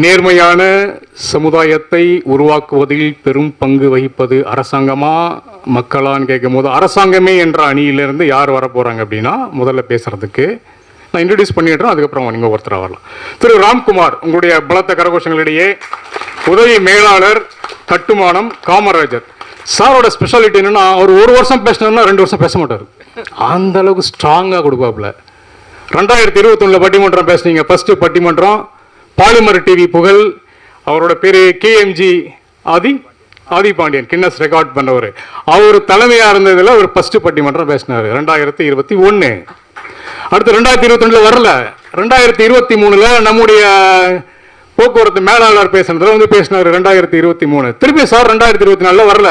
நேர்மையான சமுதாயத்தை உருவாக்குவதில் பெரும் பங்கு வகிப்பது அரசாங்கமா மக்களான்னு கேட்கும்போது அரசாங்கமே என்ற அணியிலிருந்து யார் வரப்போகிறாங்க அப்படின்னா முதல்ல பேசுறதுக்கு நான் இன்ட்ரடியூஸ் பண்ணிடுறேன் அதுக்கப்புறம் நீங்க ஒருத்தர் வரலாம். திரு ராம்குமார் உங்களுடைய பலத்த கரகோஷங்களிடையே உதவி மேலாளர் கட்டுமானம் காமராஜர். சாரோட ஸ்பெஷாலிட்டி என்னன்னா அவர் ஒரு வருஷம் பேசினார்னா ரெண்டு வருஷம் பேச மாட்டார். அந்த அளவுக்கு ஸ்ட்ராங்காக கொடுப்பாப்புல. ரெண்டாயிரத்தி இருபத்தொன்னுல பட்டிமன்றம் பேசுனீங்க. ஃபர்ஸ்ட் பட்டிமன்றம் பாலிமர் டிவி புகழ் அவரோட பேரு KMG Aadhi Aadhi Pandian Guinness record பண்ணவர். அவர் தலைமையா இருந்ததுல ஒரு ஃபர்ஸ்ட் பட்டிமன்றம் பேசினாரு ரெண்டாயிரத்தி இருபத்தி ஒன்று அடுத்து ரெண்டாயிரத்தி இருபத்தி வரல. ரெண்டாயிரத்தி இருபத்தி மூணுல நம்முடைய போக்குவரத்து மேலாளர் பேசுனதில் வந்து பேசினார் ரெண்டாயிரத்தி இருபத்தி மூணு. திருப்பி சார் ரெண்டாயிரத்தி இருபத்தி நாலுல வரல.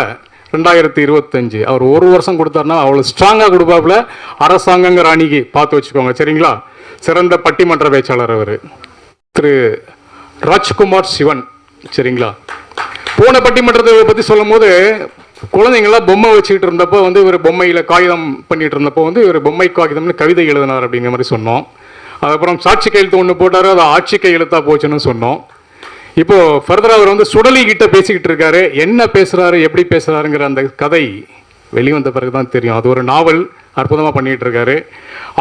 ரெண்டாயிரத்தி இருபத்தஞ்சு. அவர் ஒரு வருஷம் கொடுத்தாருன்னா அவ்வளவு ஸ்ட்ராங்கா கொடுப்பாப்புல. அரசாங்கங்கிற அணிக்கு பார்த்து வச்சுக்கோங்க சரிங்களா? சிறந்த பட்டிமன்ற பேச்சாளர் அவர். திரு ராஜ்குமார் சிவன் சரிங்களா? போன பட்டிமன்றத்தை பற்றி சொல்லும் போது குழந்தைங்களாம் பொம்மை வச்சுக்கிட்டு இருந்தப்போ வந்து இவர் பொம்மையில் காகிதம் பண்ணிட்டு இருந்தப்போ வந்து இவர் பொம்மை காகிதம்னு கவிதை எழுதினார் அப்படிங்கிற மாதிரி சொன்னோம். அதுக்கப்புறம் சாட்சி கையெழுத்து ஒன்று போட்டார் அது ஆட்சி கையெழுத்தாக போச்சுன்னு சொன்னோம். இப்போது ஃபர்தராக அவர் வந்து சுடலி கிட்ட பேசிக்கிட்டு இருக்காரு. என்ன பேசுகிறாரு எப்படி பேசுகிறாருங்கிற அந்த கதை வெளிவந்த பிறகு தான் தெரியும். அது ஒரு நாவல் அற்புதமாக பண்ணிகிட்டு இருக்காரு.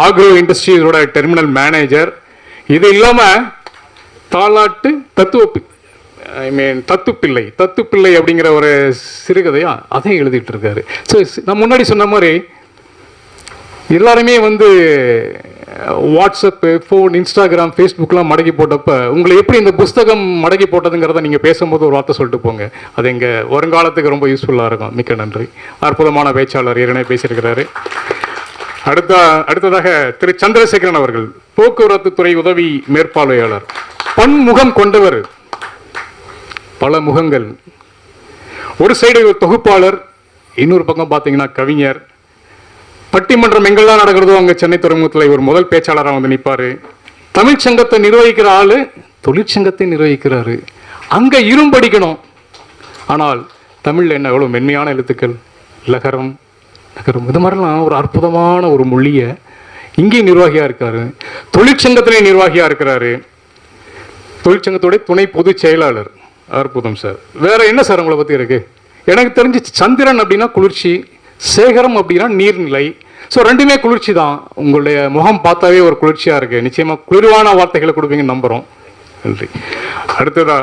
ஆக்ரோ இண்டஸ்ட்ரீஸோட டெர்மினல் மேனேஜர் இது இல்லாமல் தாலாட்டு தத்துவ ஐ மீன் தத்துப்பிள்ளை தத்துப்பிள்ளை அப்படிங்கிற ஒரு சிறுகதையா அதையும் எழுதிட்டு இருக்காரு. ஸோ நான் முன்னாடி சொன்ன மாதிரி எல்லாருமே வந்து வாட்ஸ்அப்பு ஃபோன் இன்ஸ்டாகிராம் ஃபேஸ்புக்லாம் மடக்கி போட்டப்ப உங்களை எப்படி இந்த புஸ்தகம் மடக்கி போட்டதுங்கிறத நீங்கள் பேசும்போது ஒரு வார்த்தை சொல்லிட்டு போங்க. அது எங்கள் வருங்காலத்துக்கு ரொம்ப யூஸ்ஃபுல்லாக இருக்கும். மிக்க நன்றி. அற்புதமான பேச்சாளர் ஏற்கனவே பேசியிருக்கிறாரு. அடுத்த அடுத்ததாக திரு சந்திரசேகரன் அவர்கள் போக்குவரத்து துறை உதவி மேற்பார்வையாளர். பன்முகம் கொண்டவர். பல முகங்கள். ஒரு சைடு தொகுப்பாளர் இன்னொரு பக்கம் பார்த்தீங்கன்னா கவிஞர். பட்டிமன்றம் எங்கெல்லாம் நடக்கிறதோ அங்கே சென்னை துறைமுகத்தில் இவர் முதல் பேச்சாளராக வந்து நிற்பார். தமிழ்ச்சங்கத்தை நிர்வகிக்கிற ஆள் தொழிற்சங்கத்தை நிர்வகிக்கிறாரு. அங்கே இரும்படிக்கணும் ஆனால் தமிழில் என்ன எவ்வளோ மென்மையான எழுத்துக்கள்? லகரம் நகரம் இது மாதிரிலாம் ஒரு அற்புதமான ஒரு மொழியை இங்கேயும் நிர்வாகியாக இருக்காரு. தொழிற்சங்கத்திலே நிர்வாகியாக இருக்கிறாரு. தொழிற்சங்கத்துடைய துணை பொதுச் செயலாளர். அற்புதம் சார். வேற என்ன சார் உங்களை பற்றி இருக்கு? எனக்கு தெரிஞ்சு சந்திரன் அப்படின்னா குளிர்ச்சி சேகரம் அப்படின்னா நீர்நிலை. ஸோ ரெண்டுமே குளிர்ச்சி தான். உங்களுடைய முகம் பார்த்தாவே ஒரு குளிர்ச்சியாக இருக்கு. நிச்சயமா குளிர்வான வார்த்தைகளை கொடுப்பீங்கன்னு நம்புகிறோம் நன்றி. அடுத்ததா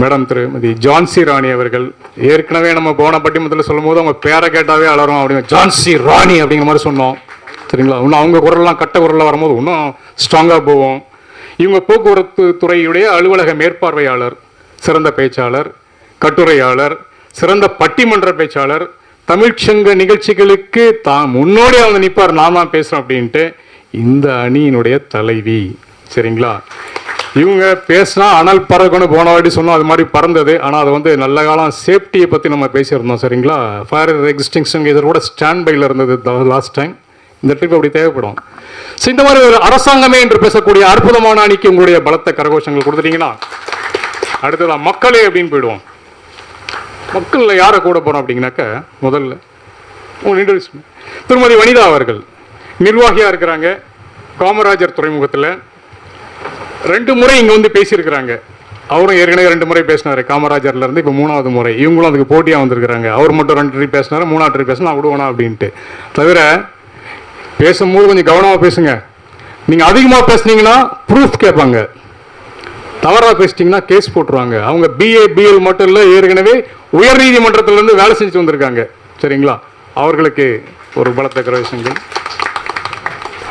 மேடம் திருமதி ஜான்சி ராணி அவர்கள். ஏற்கனவே நம்ம போன பட்டிமன்றத்தில் சொல்லும்போது அவங்க பேரை கேட்டாவே அலறோம் அப்படின்னு ஜான்சி ராணி அப்படிங்கிற மாதிரி சொன்னோம். சரிங்களா? இன்னும் அவங்க குரல்லாம் கட்ட குரலில் வரும்போது இன்னும் ஸ்ட்ராங்காக போவோம். இவங்க போக்குவரத்து துறையுடைய அலுவலக மேற்பார்வையாளர் சிறந்த பேச்சாளர் கட்டுரையாளர் சிறந்த பட்டிமன்ற பேச்சாளர் தமிழ்ச்சங்க நிகழ்ச்சிகளுக்கு தான் முன்னோடி அவங்க நிற்பார் நாம தான் அப்படின்ட்டு இந்த அணியினுடைய தலைவி. சரிங்களா? இவங்க பேசினா அனல் பறக்கணும் போன வாட்டி சொன்னோம் அது மாதிரி பறந்தது. ஆனால் அது வந்து நல்ல காலம் சேஃப்டியை பற்றி நம்ம பேசியிருந்தோம் சரிங்களா? ஃபயர் எக்ஸ்டிங்ஷன் இதோட ஸ்டாண்ட் பையில் இருந்தது லாஸ்ட் டைம் இந்த ட்ரிப் அப்படி தேவைப்படும். ஸோ இந்த மாதிரி ஒரு அரசாங்கமே என்று பேசக்கூடிய அற்புதமான அணிக்கு உங்களுடைய பலத்த கரகோஷங்கள் கொடுத்துட்டீங்கன்னா அடுத்ததான் மக்களே அப்படின்னு போயிடுவோம். மக்களில் யாரை கூட போகிறோம் அப்படிங்கனாக்க முதல்ல உங்க திருமதி வனிதா அவர்கள். நிர்வாகியாக இருக்கிறாங்க. காமராஜர் துறைமுகத்தில் ரெண்டு முறை இங்கே வந்து பேசியிருக்கிறாங்க. அவரும் ஏற்கனவே ரெண்டு முறை பேசினாரு. காமராஜர்ல இருந்து இப்போ மூணாவது முறை. இவங்களும் அதுக்கு போட்டியாக வந்திருக்கிறாங்க. அவர் மட்டும் ரெண்டு ட்ரீ பேசினாரு மூணாவது ட்ரீ பேசினா விடுவோனா அப்படின்ட்டு. தவிர பேசும்போது கொஞ்சம் கவனமாக பேசுங்க. நீங்கள் அதிகமாக பேசுனீங்கன்னா ப்ரூஃப் கேட்பாங்க. தவறாக பேசிட்டீங்கன்னா கேஸ் போட்டுருவாங்க. அவங்க பிஏ பிஎல் மட்டும் இல்லை ஏற்கனவே உயர் நீதிமன்றத்திலேருந்து வேலை செஞ்சுட்டு வந்திருக்காங்க. சரிங்களா? அவர்களுக்கு ஒரு பலத்த கரவேசங்கள்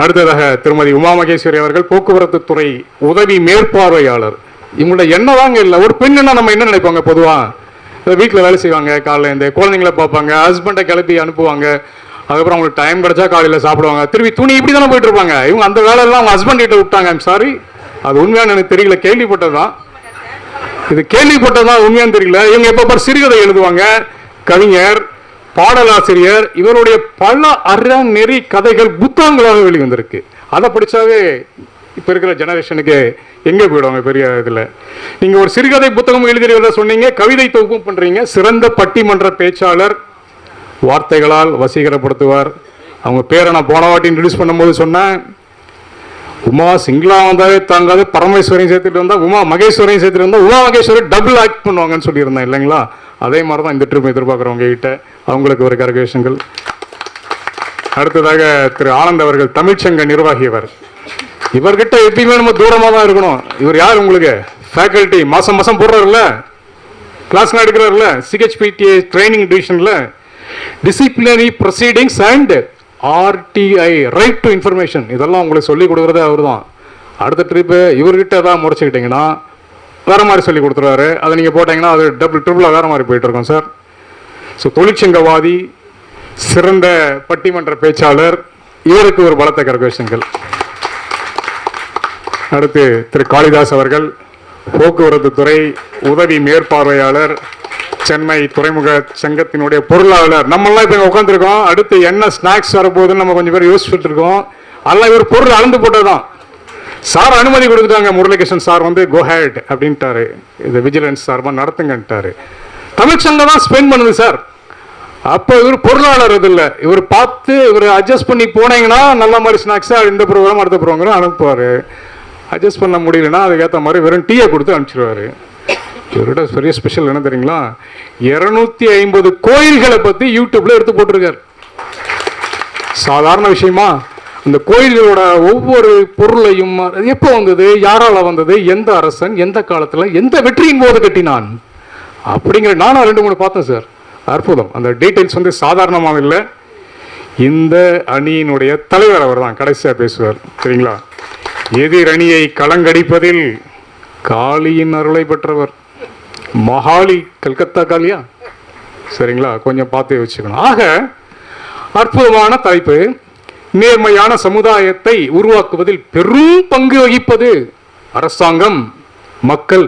அடுத்ததாக திருமதி உமா மகேஸ்வரி அவர்கள் போக்குவரத்து துறை உதவி மேற்பார்வையாளர். இவங்களோட என்னதாங்க இல்லை. ஒரு பெண்ணுன்னா நம்ம என்ன நினைப்பாங்க பொதுவாக வீட்டில் வேலை செய்வாங்க காலைல இந்த குழந்தைங்கள பார்ப்பாங்க ஹஸ்பண்டை கிளப்பி அனுப்புவாங்க அதுக்கப்புறம் அவங்களுக்கு டைம் கிடைச்சா காலையில் சாப்பிடுவாங்க. திருப்பி துணி இப்படி தானே போயிட்டு இருப்பாங்க இவங்க அந்த வேலையெல்லாம் அவங்க ஹஸ்பண்ட் கிட்ட விட்டாங்க. ஐம் சாரி அது உண்மையான எனக்கு தெரியல. கேள்விப்பட்டது தான் இது கேள்விப்பட்டது தான் உண்மையான்னு தெரியல. இவங்க எப்போ பார் சிறுகதை எழுதுவாங்க. கவிஞர் பாடலாசிரியர் இவருடைய பல அறநெறி கதைகள் புத்தகங்களாக வெளிவந்திருக்கு. அதை படித்தாவே இப்போ இருக்கிற ஜெனரேஷனுக்கு எங்கே போயிடுவாங்க பெரிய இதில்? நீங்கள் ஒரு சிறுகதை புத்தகம் எழுதுறீங்க சொன்னீங்க கவிதை தொகுப்பும் பண்ணுறீங்க சிறந்த பட்டிமன்ற பேச்சாளர் வார்த்தைகளால் வசீகரப்படுத்துவார். அவங்க பேரை நான் போன வாட்டி இன்ட்ரடியூஸ் பண்ணும்போது சொன்னேன். உமா சிங்களா வந்தாவே தாங்காது பரமேஸ்வரையும் சேர்த்துட்டு வந்தா உமா மகேஸ்வரையும் சேர்த்துட்டு வந்தா உமா மகேஸ்வரி டபுள் ஆக்ட் பண்ணுவாங்கன்னு சொல்லியிருந்தேன் இல்லைங்களா? அதே மாதிரி தான் இந்த ட்ரிப் எதிர்பார்க்குறவங்க கிட்ட. அவங்களுக்கு ஒரு கரகேஷங்கள் அடுத்ததாக திரு ஆனந்த் அவர்கள் தமிழ்ச்சங்க நிர்வாகியவர். இவர்கிட்ட எப்பயுமே நம்ம தூரமாக தான் இருக்கணும். இவர் யார் உங்களுக்கு? ஃபேக்கல்ட்டி மாதம் மாதம் போடுறாருல்ல? கிளாஸ்லாம் எடுக்கிறாருல்ல? சிஹெச்பிடிஏ ட்ரைனிங் டிவிஷனில் disciplinary proceedings and RTI right to information இதெல்லாம் உங்களுக்கு சொல்லி கொடுக்குறதே அவர் தான் அடுத்த ட்ரிப்பு இவர்கிட்ட தான் முடிச்சுக்கிட்டிங்கன்னா வேறு மாதிரி சொல்லி கொடுத்துருவாரு. அதை நீங்கள் போட்டிங்கன்னா அது டபுள் ட்ரிபிளாக வேறு மாதிரி போயிட்டுருக்கோம் சார் ஸோ தொழிற்சங்கவாதி சிறந்த பட்டிமன்ற பேச்சாளர் இவருக்கு ஒரு பலத்த கரகோஷங்கள் அடுத்து திரு காளிதாஸ் அவர்கள் போக்குவரத்து துறை உதவி மேற்பார்வையாளர் சென்னை துறைமுக சங்கத்தினுடைய பொருளாளர். நம்மளாம் இப்போ உட்காந்துருக்கோம் அடுத்து என்ன ஸ்நாக்ஸ் வரப்போகுதுன்னு நம்ம கொஞ்சம் பேர் யோசிச்சுட்டு இருக்கோம். அதெல்லாம் இவர் பொருள் அளந்து போட்டதுதான். சார் அனுமதி கொடுத்துட்டாங்க முரளிகிருஷ்ணன் சார் வந்து கோஹேட் அப்படின்ட்டாரு. இது விஜிலன்ஸ் சார்பாக நடத்துங்கன்ட்டாரு. தமிழ்ச்சங்க தான் ஸ்பெண்ட் பண்ணுது சார். அப்போ இவர் பொருளாளர் இது இல்லை. இவர் பார்த்து இவர் அட்ஜஸ்ட் பண்ணி போனீங்கன்னா நல்ல மாதிரி ஸ்நாக்ஸாக இந்த ப்ரோக்ராம் அடுத்த ப்ரோக்ராம் அனுப்புவார். அட்ஜஸ்ட் பண்ண முடியலன்னா அதுக்கேற்ற மாதிரி வெறும் டீயை கொடுத்து அனுப்பிச்சிடுவாரு இவர்கிட்ட பெரிய ஸ்பெஷல் என்ன தெரியுங்களா? இரநூத்தி ஐம்பது கோயில்களை பற்றி யூடியூப்ல எடுத்து போட்டிருக்காரு. சாதாரண விஷயமா இந்த கோயில்களோட ஒவ்வொரு பொருளையும் எப்போ வந்தது யாரால வந்தது எந்த அரசன் எந்த காலத்தில் எந்த வெற்றியின் போது கட்டினான்? அப்படிங்கிற நானும் ரெண்டு மூணு பார்த்தேன் சார் அற்புதம். அந்த டீட்டெயில்ஸ் வந்து சாதாரணமாக இல்லை. இந்த அணியினுடைய தலைவர் அவர் தான் கடைசியாக பேசுவார். சரிங்களா? எதிர் அணியை களங்கடிப்பதில் காளியின் அருளை பெற்றவர். மகாலி கல்கத்தா காலியா? சரிங்களா கொஞ்சம் பார்த்து வச்சுக்கணும். ஆக அற்புதமான தலைப்பு நேர்மையான சமுதாயத்தை உருவாக்குவதில் பெரும் பங்கு வகிப்பது அரசாங்கம் மக்கள்